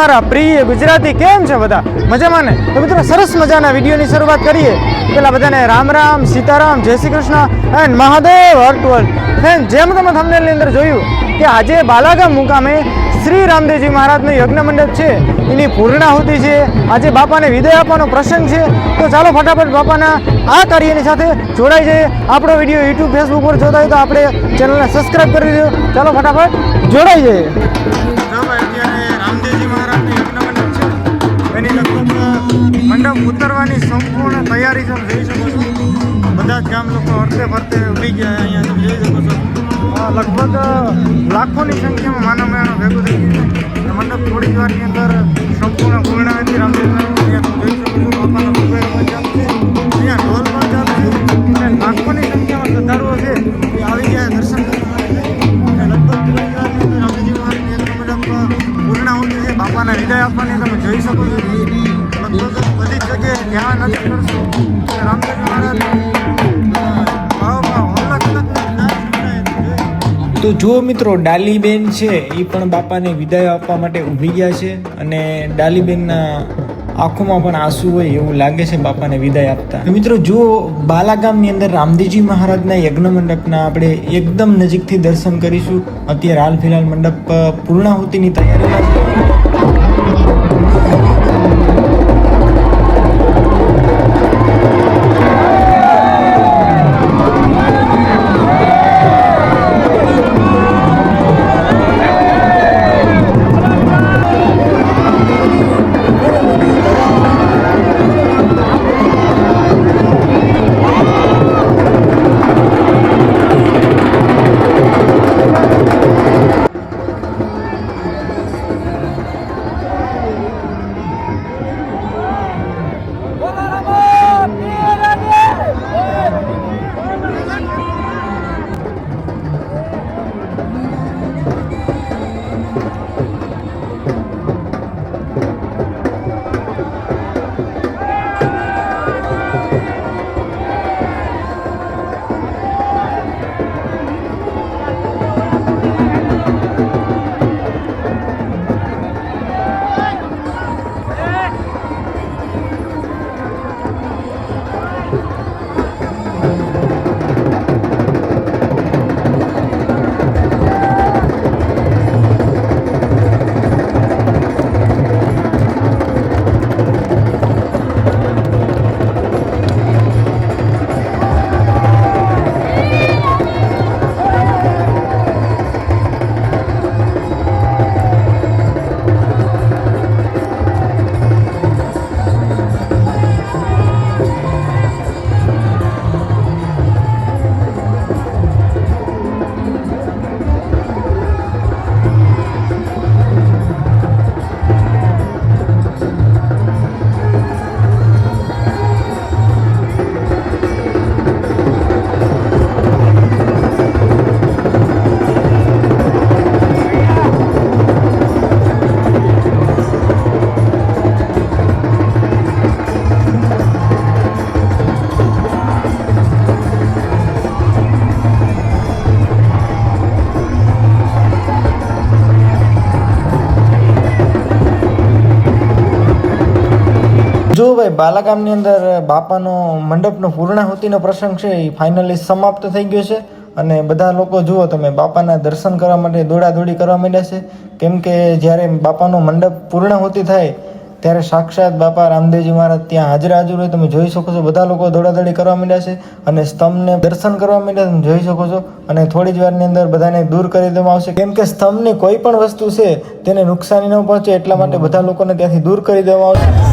મારા પ્રિય ગુજરાતી કેમ છે બધા? મજામાં ને? તો મિત્રો સરસ મજાના વિડીયોની શરૂઆત કરીએ. પેલા બધાને રામ રામ, સીતારામ, જય શ્રી કૃષ્ણ એન્ડ મહાદેવ હર્ટવલ ફ્રેન્ડ જેમ તમે થંબનેલની અંદર જોયું કે આજે બાલાગામ મુકામે શ્રી રામદેવજી મહારાજનો યજ્ઞ મંડપ છે. એની પૂર્ણાહુતિ છે. આજે બાપાને વિદાય આપવાનો પ્રસંગ છે. તો ચાલો ફટાફટ બાપાના આ કાર્યની સાથે જોડાઈ જઈએ. આપણો વીડિયો યુટ્યુબ, ફેસબુક પર જોતા હોય તો આપણે ચેનલને સબસ્ક્રાઈબ કરી દો ચાલો ફટાફટ જોડાઈ જઈએ. મંડપ ઉતરવાની સંપૂર્ણ તૈયારી તમે જોઈ શકો છો. બધા જ ગામ લોકો હરતે ફરતે ઊભી ગયા અહીંયા તમે જોઈ શકો છો. લગભગ લાખોની સંખ્યામાં માનવ મેળો ભેગું થઈ ગયું છે. મંડપ થોડી વારની અંદર સંપૂર્ણ પૂર્ણાવતી રામદેવ અહીંયા તમે જોઈ શકો છો. તો જો મિત્રો, ડાલીબેન છે, એ પણ બાપાને વિદાય આપવા માટે ઊભી ગયા છે અને ડાલીબેનના આંખોમાં પણ આંસુ હોય એવું લાગે છે બાપાને વિદાય આપતા. મિત્રો જો બાલાગામની અંદર રામદેવજી મહારાજના યજ્ઞ મંડપના આપણે એકદમ નજીકથી દર્શન કરીશું. અત્યારે હાલ ફિલહાલ મંડપ પૂર્ણાહુતિની તૈયારીમાં જો ભાઈ બાલાગામની અંદર બાપાનો મંડપનો પૂર્ણાહુતિનો પ્રસંગ છે એ ફાઇનલી સમાપ્ત થઈ ગયો છે. અને બધા લોકો જુઓ તમે બાપાના દર્શન કરવા માટે દોડાદોડી કરવા માંડ્યા છે. કેમ કે જ્યારે બાપાનો મંડપ પૂર્ણાહુતિ થાય ત્યારે સાક્ષાત બાપા રામદેવજી મહારાજ ત્યાં હાજર હાજર હોય તમે જોઈ શકો છો બધા લોકો દોડાદોડી કરવા માંડ્યા છે અને સ્તંભને દર્શન કરવા માંડ્યા તમે જોઈ શકો છો. અને થોડી જ વારની અંદર બધાને દૂર કરી દેવામાં આવશે. કેમ કે સ્તંભની કોઈ પણ વસ્તુ છે તેને નુકસાની ન પહોંચે એટલા માટે બધા લોકોને ત્યાંથી દૂર કરી દેવામાં આવશે.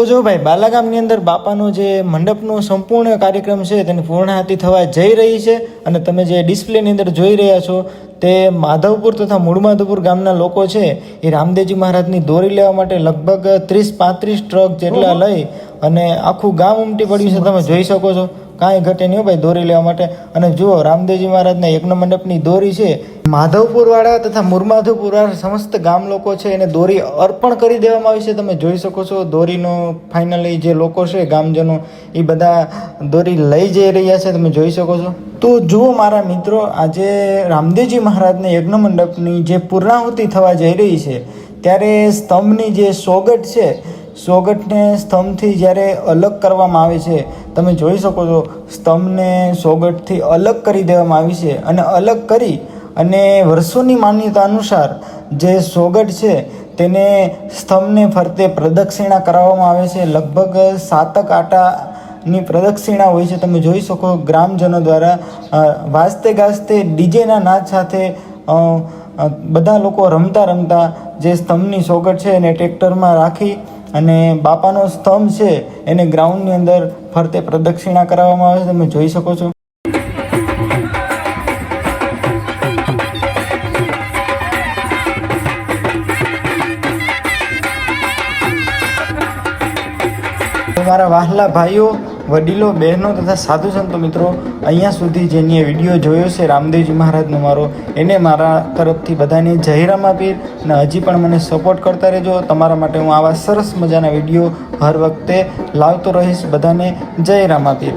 તો જો ભાઈ બાલાગામની અંદર બાપાનો જે મંડપનો સંપૂર્ણ કાર્યક્રમ છે તેની પૂર્ણાહતિ થવા જઈ રહી છે અને તમે જે ડિસ્પ્લેની અંદર જોઈ રહ્યા છો તે માધવપુર તથા મૂળમાધવપુર ગામના લોકો છે એ રામદેવજી મહારાજની દોરી લેવા માટે લગભગ ત્રીસ પાંત્રીસ ટ્રક જેટલા લઈ અને આખું ગામ ઉમટી પડ્યું છે તમે જોઈ શકો છો. કાંઈ ઘટે નહીં ભાઈ, દોરી લેવા માટે. અને જુઓ, રામદેવજી મહારાજના યજ્ઞ મંડપની દોરી છે, માધવપુરવાળા તથા મુરમાધવપુરવાળા સમસ્ત ગામ લોકો છે, એને દોરી અર્પણ કરી દેવામાં આવી છે. તમે જોઈ શકો છો, દોરીનો ફાઇનલી જે લોકો છે, ગામજનો, એ બધા દોરી લઈ જઈ રહ્યા છે. તમે જોઈ શકો છો. તો જુઓ મારા મિત્રો, આજે રામદેવજી મહારાજના યજ્ઞ મંડપની જે પૂર્ણાહુતિ થવા જઈ રહી છે, ત્યારે સ્તંભની જે સોગટ છે સોગટને સ્તંભથી જ્યારે અલગ કરવામાં આવે છે, તમે જોઈ શકો છો, સ્તંભને સોગટથી અલગ કરી દેવામાં આવી છે અને અલગ કરી અને વર્ષોની માન્યતા અનુસાર જે સોગટ છે, તેને સ્તંભને ફરતે પ્રદક્ષિણા કરાવવામાં આવે છે. લગભગ સાતક આટાની પ્રદક્ષિણા હોય છે. તમે જોઈ શકો ગ્રામજનો દ્વારા વાજતે ગાજતે ડીજેના નાદ સાથે બધા લોકો રમતા રમતા જે સ્તંભની સોગટ છે એને ટ્રેક્ટરમાં રાખી અને બાપાનો સ્તંભ છે, એને ગ્રાઉન્ડની અંદર ફરતે પ્રદક્ષિણા કરાવવામાં આવે છે, તમે જોઈ શકો છો. મારા વહાલા ભાઈઓ, વડીલો, બહેનો તથા સાધુ સંતો મિત્રો, અહીંયા સુધી જેની વીડિયો જોયો છે રામદેવજી મહારાજનો મારો, એને મારા તરફથી બધાને જય આપી અને હજી પણ મને સપોર્ટ કરતા રહેજો. તમારા માટે હું આવા સરસ મજાના વીડિયો હર વખતે લાવતો રહીશ. બધાને જય રામાપીર.